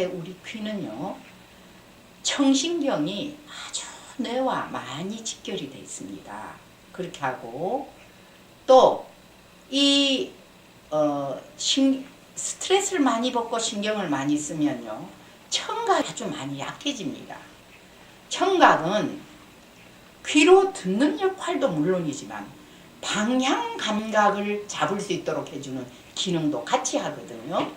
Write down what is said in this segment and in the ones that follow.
우리 귀는요 청신경이 아주 뇌와 많이 직결이 되어 있습니다. 그렇게 하고 또이 어, 신, 스트레스를 많이 받고 신경을 많이 쓰면요 청각이 아주 많이 약해집니다. 청각은 귀로 듣는 역할도 물론이지만 방향 감각을 잡을 수 있도록 해주는 기능도 같이 하거든요.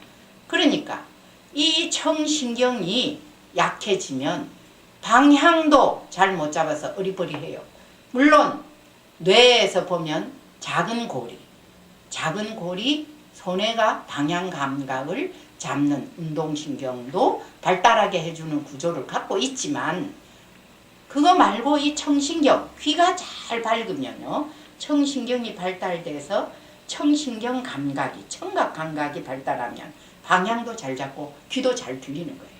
그러니까 이 청신경이 약해지면 방향도 잘 못 잡아서 어리버리해요. 물론 뇌에서 보면 작은 고리, 작은 고리 손해가 방향 감각을 잡는 운동신경도 발달하게 해주는 구조를 갖고 있지만 그거 말고 이 청신경 귀가 잘 밝으면요 청신경이 발달돼서 청신경 감각이 청각 감각이 발달하면 방향도 잘 잡고 귀도 잘 들리는 거예요.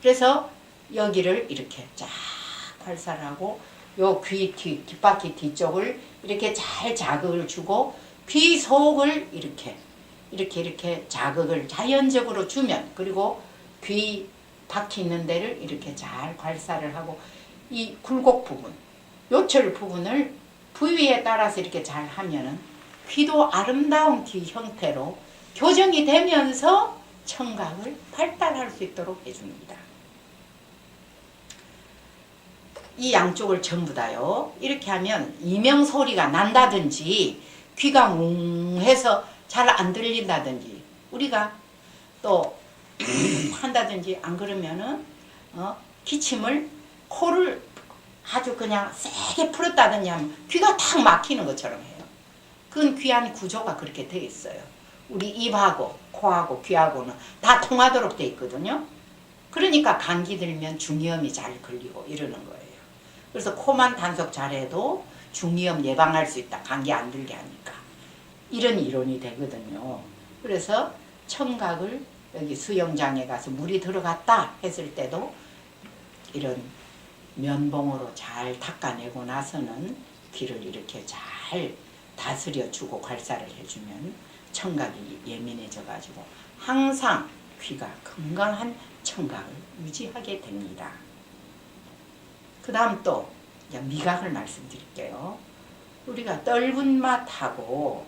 그래서 여기를 이렇게 쫙 발살하고 요 귀 뒤, 귓바퀴 뒤쪽을 이렇게 잘 자극을 주고 귀 속을 이렇게 이렇게 이렇게 자극을 자연적으로 주면 그리고 귀 바퀴 있는 데를 이렇게 잘 발살을 하고 이 굴곡 부분 요철 부분을 부위에 따라서 이렇게 잘 하면은 귀도 아름다운 귀 형태로 교정이 되면서 청각을 발달할 수 있도록 해줍니다. 이 양쪽을 전부 다요. 이렇게 하면 이명 소리가 난다든지 귀가 웅 해서 잘 안 들린다든지 우리가 또 한다든지 안 그러면은 어, 기침을 코를 아주 그냥 세게 풀었다든지 하면 귀가 탁 막히는 것처럼 해요. 그건 귀 안에 구조가 그렇게 되어 있어요. 우리 입하고 코하고 귀하고는 다 통하도록 돼 있거든요. 그러니까 감기 들면 중이염이 잘 걸리고 이러는 거예요. 그래서 코만 단속 잘해도 중이염 예방할 수 있다. 감기 안 들게 하니까. 이런 이론이 되거든요. 그래서 청각을 여기 수영장에 가서 물이 들어갔다 했을 때도 이런 면봉으로 잘 닦아내고 나서는 귀를 이렇게 잘 다스려 주고 관사를 해주면 청각이 예민해져 가지고 항상 귀가 건강한 청각을 유지하게 됩니다. 그 다음 또 미각을 말씀드릴게요. 우리가 떫은 맛하고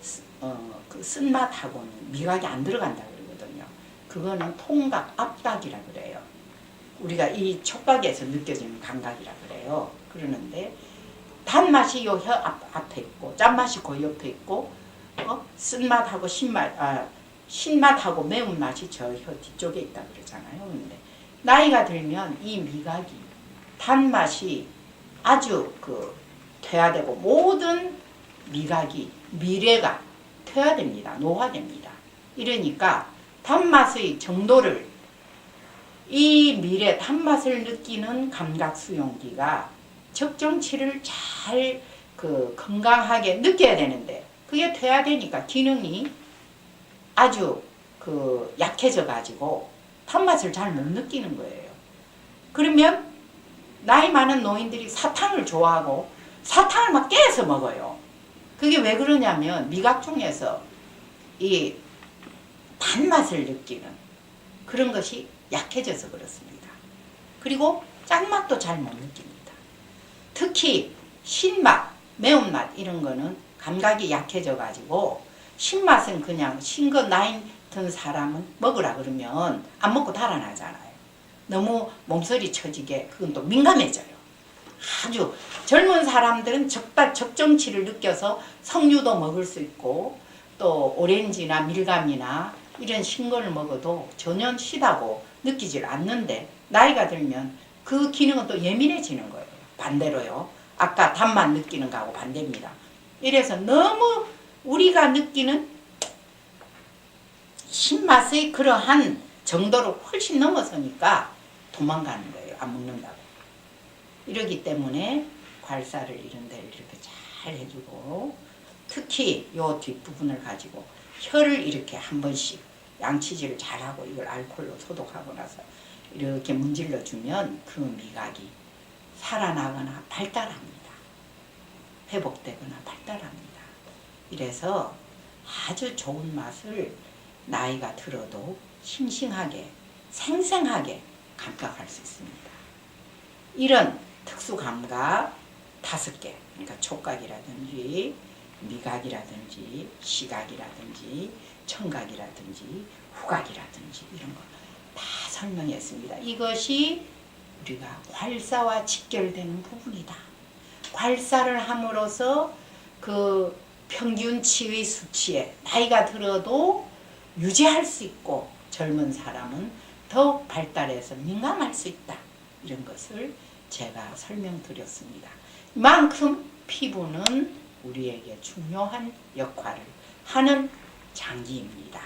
쓰- 어, 그 쓴맛하고는 미각이 안 들어간다 그러거든요. 그거는 통각, 압각이라 그래요. 우리가 이 촉각에서 느껴지는 감각이라 그래요. 그러는데 단맛이 요 혀 앞에 있고 짠맛이 그 옆에 있고 어? 쓴맛하고 신맛, 아, 신맛하고 매운맛이 저 혀 뒤쪽에 있다 그러잖아요. 근데 나이가 들면 이 미각이 단맛이 아주 그 퇴화되고 모든 미각이 미래가 퇴화됩니다. 노화됩니다. 이러니까 단맛의 정도를 이 미래 단맛을 느끼는 감각 수용기가 적정치를 잘 그 건강하게 느껴야 되는데 그게 퇴화되니까 기능이 아주 그 약해져 가지고 단맛을 잘 못 느끼는 거예요. 그러면 나이 많은 노인들이 사탕을 좋아하고 사탕을 막 깨서 먹어요. 그게 왜 그러냐면 미각 중에서 이 단맛을 느끼는 그런 것이 약해져서 그렇습니다. 그리고 짠맛도 잘 못 느낍니다. 특히 신맛, 매운맛 이런 거는 감각이 약해져 가지고 신맛은 그냥 신거 나이 든 사람은 먹으라 그러면 안 먹고 달아나잖아요. 너무 몸소리 쳐지게 그건 또 민감해져요. 아주 젊은 사람들은 적다 적정치를 느껴서 석류도 먹을 수 있고 또 오렌지나 밀감이나 이런 신거를 먹어도 전혀 시다고 느끼질 않는데 나이가 들면 그 기능은 또 예민해지는 거예요. 반대로요. 아까 단맛 느끼는 거하고 반대입니다. 이래서 너무 우리가 느끼는 신맛의 그러한 정도를 훨씬 넘어서니까 도망가는 거예요. 안 먹는다고. 이러기 때문에 괄사를 이런 데를 이렇게 잘 해주고 특히 요 뒷부분을 가지고 혀를 이렇게 한 번씩 양치질을 잘하고 이걸 알코올로 소독하고 나서 이렇게 문질러 주면 그 미각이 살아나거나 발달합니다. 회복되거나 발달합니다. 이래서 아주 좋은 맛을 나이가 들어도 싱싱하게 생생하게 감각할 수 있습니다. 이런 특수 감각 다섯 개, 그러니까 촉각이라든지 미각이라든지 시각이라든지 청각이라든지 후각이라든지 이런 거 다 설명했습니다. 이것이 우리가 괄사와 직결되는 부분이다. 괄사를 함으로써 그 평균치의 수치에 나이가 들어도 유지할 수 있고 젊은 사람은 더욱 발달해서 민감할 수 있다. 이런 것을 제가 설명드렸습니다. 이만큼 피부는 우리에게 중요한 역할을 하는 장기입니다.